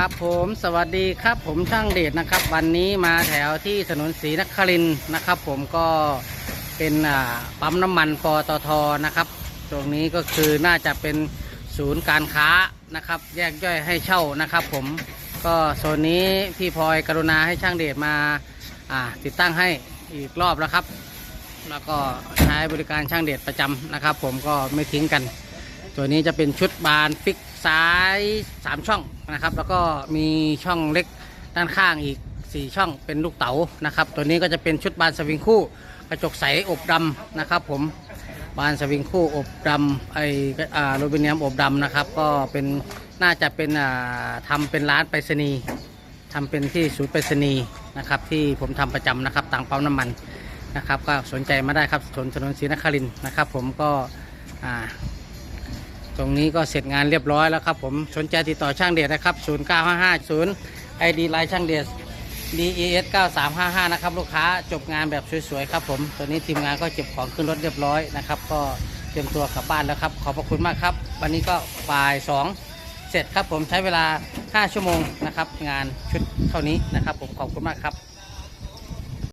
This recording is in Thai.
ครับผมสวัสดีครับผมช่างเดชนะครับ วันนี้มาแถวที่ถนนศรีนครินนะครับ ผมก็เป็นปั๊มน้ำมันปตทนะครับ ตรงนี้ก็คือน่าจะเป็นศูนย์การค้านะครับ แยกย่อยให้เช่านะครับ ผมก็โซนนี้พี่พลอยกรุณาให้ช่างเดชมาอ่าติดตั้งให้อีกรอบแล้วครับ แล้วก็ใช้บริการช่างเดชประจำนะครับ ผมก็ไม่ทิ้งกัน ตัวนี้จะเป็นชุดบานฟิก ซ้าย 3 ช่องนะครับ แล้วก็มีช่องเล็กด้านข้างอีก 4 ช่องเป็นลูกเต๋านะครับ ตัวนี้ก็จะเป็นชุดบานสวิงคู่ กระจกใสอบดำนะครับ ผมบานสวิงคู่อบดำไออ่าโรบิเนียมอบดำนะครับ ก็เป็นน่าจะเป็นอ่าทำเป็นร้านไปรษณีย์ทำเป็นที่ศูนย์ไปรษณีย์นะครับ ที่ผมทำประจำนะครับต่างปั๊มน้ำมันนะครับ ก็สนใจมาได้ครับถนนถนนศรีนครินนะครับ ผมก็อ่า ตรงนี้ก็เสร็จงานเรียบร้อยแล้วครับผมสนใจติดต่อช่างเดชนะครับ 0950 ID ไลน์ช่างเดช DES 9355 นะครับลูกค้าจบงานแบบสวยๆครับผมตอนนี้ทีมงานก็เก็บของขึ้นรถเรียบร้อยนะครับ ก็เตรียมตัวกลับบ้านแล้วครับ ขอบพระคุณมากครับ วันนี้ก็บ่าย 2 เสร็จครับผมใช้เวลา 5 ชั่วโมงนะครับ งานชุดเท่านี้นะครับ ผมขอบคุณมากครับ